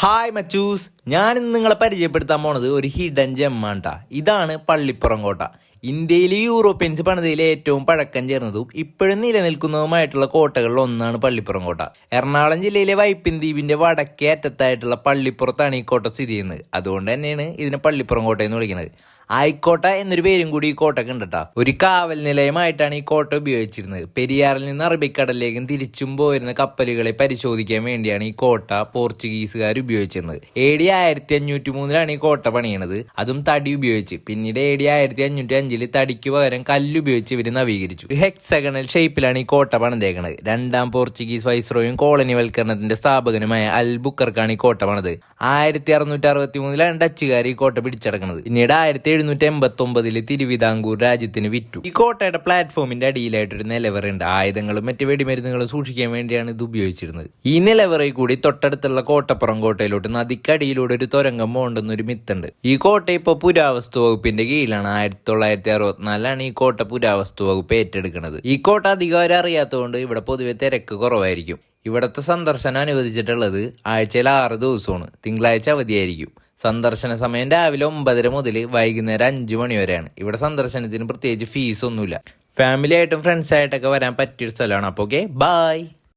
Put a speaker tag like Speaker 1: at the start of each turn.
Speaker 1: Hi മച്ചൂസ് ഞാൻ ഇന്ന് നിങ്ങളെ പരിചയപ്പെടുത്താൻ പോണത് ഒരു ഹിഡൻ ജമ്മാണ്ടാ ഇതാണ് പള്ളിപ്പുറം കോട്ട. ഇന്ത്യയിലെ യൂറോപ്യൻസ് പണിതയിലെ ഏറ്റവും പഴക്കം ചേർന്നതും ഇപ്പോഴും നിലനിൽക്കുന്നതുമായിട്ടുള്ള കോട്ടകളിൽ ഒന്നാണ് പള്ളിപ്പുറം കോട്ട. എറണാകുളം ജില്ലയിലെ വൈപ്പിൻ ദ്വീപിന്റെ വടക്കേ അറ്റത്തായിട്ടുള്ള പള്ളിപ്പുറത്താണ് ഈ കോട്ട സ്ഥിതി ചെയ്യുന്നത്. അതുകൊണ്ട് തന്നെയാണ് ഇതിനെ പള്ളിപ്പുറം കോട്ട എന്ന് വിളിക്കുന്നത്. ആയിക്കോട്ട എന്നൊരു പേരും കൂടി ഈ കോട്ടക്ക് ഉണ്ട് കേട്ടോ ഒരു കാവൽ നിലയമായിട്ടാണ് ഈ കോട്ട ഉപയോഗിച്ചിരുന്നത്. പെരിയാറിൽ നിന്ന് അറബിക്കടലിലേക്കും തിരിച്ചും പോരുന്ന കപ്പലുകളെ പരിശോധിക്കാൻ വേണ്ടിയാണ് ഈ കോട്ട പോർച്ചുഗീസുകാർ ഉപയോഗിച്ചിരുന്നത്. എ ഡി ആയിരത്തി അഞ്ഞൂറ്റി മൂന്നിലാണ് ഈ കോട്ട പണിയണത്. അതും തടി ഉപയോഗിച്ച്. പിന്നീട് എ ഡി ആയിരത്തി അഞ്ഞൂറ്റി അഞ്ചിൽ തടിക്ക് പകരം കല്ല് ഉപയോഗിച്ച് ഇവർ നവീകരിച്ചു. ഒരു ഹെക്സഗണൽ ഷേപ്പിലാണ് ഈ കോട്ട പണിതേക്കണത്. രണ്ടാം പോർച്ചുഗീസ് വൈസ്രോയും കോളനിവൽക്കരണത്തിന്റെ സ്ഥാപകനുമായ അൽബുക്കർക്കാണ് ഈ കോട്ട പണിത്. ആയിരത്തി അറുന്നൂറ്റി അറുപത്തി മൂന്നിലാണ് ഡച്ചുകാർ ഈ കോട്ട പിടിച്ചടക്കുന്നത് പിന്നീട് ആയിരത്തി എഴുന്നൂറ്റി എൺപത്തി ഒമ്പതിൽ തിരുവിതാംകൂർ രാജ്യത്തിന് വിറ്റു. ഈ കോട്ടയുടെ പ്ലാറ്റ്ഫോമിന്റെ അടിയിലായിട്ടൊരു നിലവറുണ്ട് ആയുധങ്ങളും മറ്റ് വെടിമരുന്നുകളും സൂക്ഷിക്കാൻ വേണ്ടിയാണ് ഇത് ഉപയോഗിച്ചിരുന്നത്. ഈ നിലവറയിൽ കൂടി തൊട്ടടുത്തുള്ള കോട്ടപ്പുറം കോട്ടയിലോട്ട് നദിക്കടിയിലൂടെ ഒരു തുരങ്കം പോകണ്ടെന്ന് ഒരു മിത്തുണ്ട്. ഈ കോട്ട ഇപ്പോൾ പുരാവസ്തു വകുപ്പിന്റെ കീഴിലാണ്. ആയിരത്തി തൊള്ളായിരത്തി അറുപത്തിനാലിലാണ് ഈ കോട്ട പുരാവസ്തു വകുപ്പ് ഏറ്റെടുക്കുന്നത്. ഈ കോട്ട അധികാരം അറിയാത്തതുകൊണ്ട് ഇവിടെ പൊതുവെ തിരക്ക് കുറവായിരിക്കും. ഇവിടുത്തെ സന്ദർശനം അനുവദിച്ചിട്ടുള്ളത് ആഴ്ചയിൽ ആറ് ദിവസമാണ്. തിങ്കളാഴ്ച അവധിയായിരിക്കും. സന്ദർശന സമയം രാവിലെ ഒമ്പതര മുതൽ വൈകുന്നേരം അഞ്ചു മണി വരെയാണ്. ഇവിടെ സന്ദർശനത്തിന് പ്രത്യേകിച്ച് ഫീസ് ഒന്നുമില്ല. ഫാമിലി ആയിട്ടും ഫ്രണ്ട്സ് ആയിട്ടൊക്കെ വരാൻ പറ്റിയൊരു സ്ഥലമാണ്. അപ്പോൾ ഓക്കെ ബായ്